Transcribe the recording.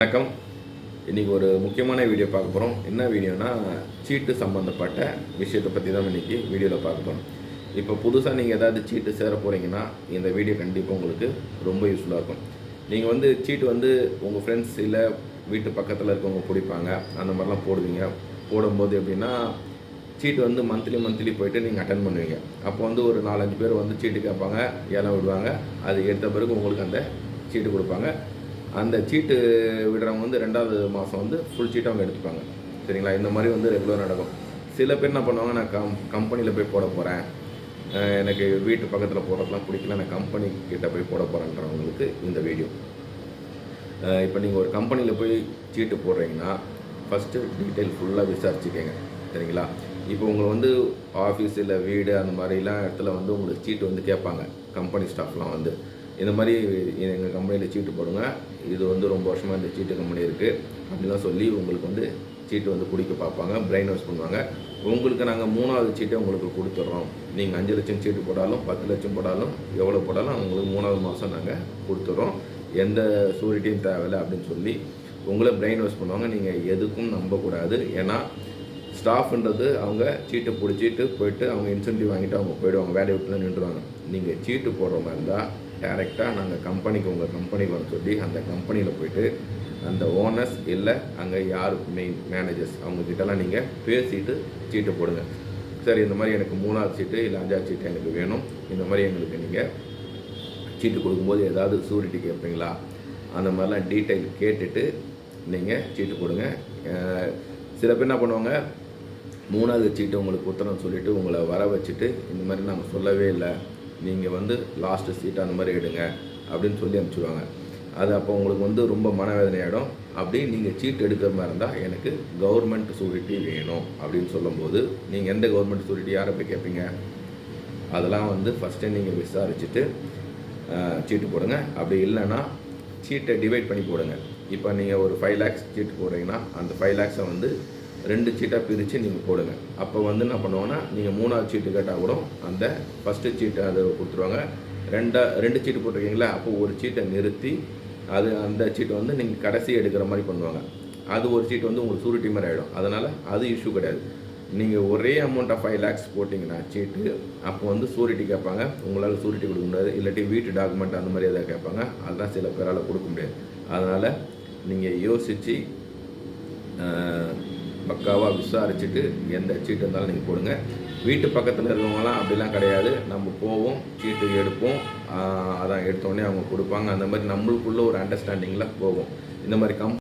வணக்கம். இன்றைக்கி ஒரு முக்கியமான வீடியோ பார்க்க போகிறோம் என்ன வீடியோனா சீட்டு சம்மந்தப்பட்ட விஷயத்தை பற்றி தான் இன்றைக்கி வீடியோவில் பார்க்க போகிறோம் இப்போ புதுசாக நீங்கள் ஏதாவது சீட்டு சேர போகிறீங்கன்னா இந்த வீடியோ கண்டிப்பாக உங்களுக்கு ரொம்ப யூஸ்ஃபுல்லாக இருக்கும். நீங்கள் வந்து சீட்டு வந்து உங்கள் ஃப்ரெண்ட்ஸ் இல்லை வீட்டு பக்கத்தில் இருக்கவங்க பிடிப்பாங்க. அந்த மாதிரிலாம் போடுவீங்க. போடும்போது எப்படின்னா சீட்டு வந்து மந்த்லி மந்த்லி போயிட்டு நீங்கள் அட்டன் பண்ணுவீங்க. அப்போ வந்து ஒரு நாலஞ்சு பேர் வந்து சீட்டு கேட்பாங்க ஏலம் விடுவாங்க. அது எடுத்த பிறகு உங்களுக்கு அந்த சீட்டு கொடுப்பாங்க. அந்த சீட்டு விடுறவங்க வந்து ரெண்டாவது மாதம் வந்து ஃபுல் சீட்டை அவங்க எடுத்துப்பாங்க. சரிங்களா? இந்த மாதிரி வந்து ரெகுலர் நடக்கும். சில பேர் என்ன பண்ணுவாங்க நான் கம் கம்பெனியில் போய் போட போகிறேன் எனக்கு வீட்டு பக்கத்தில் போடுறதுலாம் பிடிக்கல. நான் கம்பெனி கிட்ட போய் போட போகிறேன்றவங்களுக்கு இந்த வீடியோ இப்போ நீங்கள் ஒரு கம்பெனியில் போய் சீட்டு போடுறீங்கன்னா ஃபஸ்ட்டு டீட்டெயில் ஃபுல்லாக விசாரிச்சுக்கோங்க. சரிங்களா? இப்போ உங்களை வந்து ஆஃபீஸ் இல்லை வீடு அந்த மாதிரிலாம் இடத்துல வந்து உங்களுக்கு சீட்டு வந்து கேட்பாங்க. கம்பெனி ஸ்டாஃப்லாம் வந்து. இந்த மாதிரி எங்கள் கம்பெனியில் சீட்டு போடுங்க. இது வந்து ரொம்ப வருஷமாக இந்த சீட்டு கம்பெனி இருக்குது அப்படிலாம் சொல்லி உங்களுக்கு வந்து சீட்டு வந்து குடிக்க பார்ப்பாங்க. பிரெயின் வாஷ் பண்ணுவாங்க. உங்களுக்கு நாங்கள் மூணாவது சீட்டை உங்களுக்கு கொடுத்துட்றோம். நீங்கள் அஞ்சு லட்சம் சீட்டு போடாலும் பத்து லட்சம் போடாலும் எவ்வளோ போடாலும் உங்களுக்கு மூணாவது மாதம் நாங்கள் கொடுத்துட்றோம். எந்த சூரிட்டியும் தேவையில்லை அப்படின்னு சொல்லி உங்களை பிரெயின் வாஷ் பண்ணுவாங்க. நீங்கள் எதுக்கும் நம்பக்கூடாது ஏன்னா ஸ்டாஃப்ன்றது அவங்க சீட்டை பிடிச்சிட்டு போயிட்டு அவங்க இன்சென்டிவ் வாங்கிட்டு அவங்க போயிடுவாங்க. வேலையை விட்டுலாம் நின்றுவாங்க. நீங்கள் சீட்டு போடுற மாதிரி இருந்தால் டேரெக்டாக நாங்கள் கம்பெனிக்கு உங்கள் கம்பெனிக்கு வர சொல்லி அந்த கம்பெனியில் போயிட்டு அந்த ஓனர்ஸ் இல்லை அங்கே யார் மெயின் மேனேஜர்ஸ் அவங்கக்கிட்டலாம் நீங்கள் பேசிட்டு சீட்டு போடுங்க. சரி இந்த மாதிரி எனக்கு மூணாவது சீட்டு இல்லை அஞ்சாவது சீட்டு எனக்கு வேணும். இந்த மாதிரி எங்களுக்கு நீங்கள் சீட்டு கொடுக்கும்போது ஏதாவது சூரிட்டி கேட்பீங்களா? அந்த மாதிரிலாம் டீட்டெயில் கேட்டுட்டு நீங்கள் சீட்டு கொடுங்க சில பேர் என்ன பண்ணுவாங்க மூணாவது சீட்டு உங்களுக்கு உத்தரம் சொல்லிவிட்டு உங்களை வர வச்சுட்டு இந்த மாதிரி நாங்கள் சொல்லவே இல்லை. நீங்கள் வந்து லாஸ்ட்டு சீட் அந்த மாதிரி எடுங்க அப்படின்னு சொல்லி அனுப்பிச்சிடுவாங்க. அது அப்போ உங்களுக்கு வந்து ரொம்ப மனவேதனையாயிடும். அப்படி நீங்கள் சீட் எடுக்கிற மாதிரி இருந்தால் எனக்கு கவர்மெண்ட் சூரிட்டி வேணும் அப்படின்னு சொல்லும்போது நீங்கள் எந்த கவர்மெண்ட் சூரிட்டி யாரை போய் கேட்பீங்க அதெல்லாம் வந்து ஃபஸ்ட்டே நீங்கள் விசாரிச்சுட்டு சீட்டு போடுங்க. அப்படி இல்லைன்னா சீட்டை டிவைட் பண்ணி போடுங்க. இப்போ நீங்கள் ஒரு ஃபைவ் லேக்ஸ் சீட்டு போடுறீங்கன்னா அந்த ஃபைவ் லேக்ஸை வந்து ரெண்டு சீட்டாக பிரித்து நீங்கள் போடுங்க. அப்போ வந்து என்ன பண்ணுவோன்னா நீங்கள் மூணாவது சீட்டு கேட்டால் கூட அந்த ஃபஸ்ட்டு சீட்டை அதை கொடுத்துருவாங்க. ரெண்டா ரெண்டு சீட்டு போட்டிருக்கீங்களா அப்போ ஒரு சீட்டை நிறுத்தி அது அந்த சீட்டை வந்து நீங்கள் கடைசி எடுக்கிற மாதிரி பண்ணுவாங்க. அது ஒரு சீட்டு வந்து உங்களுக்கு சூரிட்டி மாதிரி ஆகிடும் அதனால் அது இஷ்யூ கிடையாது. நீங்கள் ஒரே அமௌண்ட் ஆஃப் ஃபைவ் லேக்ஸ் போட்டிங்கன்னா சீட்டு அப்போ வந்து சூரிட்டி கேட்பாங்க. உங்களால் சூரிட்டி கொடுக்க முடியாது. இல்லாட்டி வீட்டு டாக்குமெண்ட் அந்த மாதிரி எதாவது கேட்பாங்க. அதெல்லாம் சில பேரால் கொடுக்க முடியாது. அதனால் நீங்கள் யோசித்து பக்காவாக விசாரிச்சுட்டு எந்த சீட்டு இருந்தாலும் நீங்கள் போடுங்க. வீட்டு பக்கத்தில் இருக்கவங்களாம் அப்படிலாம் கிடையாது. நம்ம போவோம் சீட்டு எடுப்போம். அதான் எடுத்தோடனே அவங்க கொடுப்பாங்க. அந்த மாதிரி நம்மளுக்குள்ள ஒரு அண்டர்ஸ்டாண்டிங்கில் போவோம். இந்த மாதிரி கம்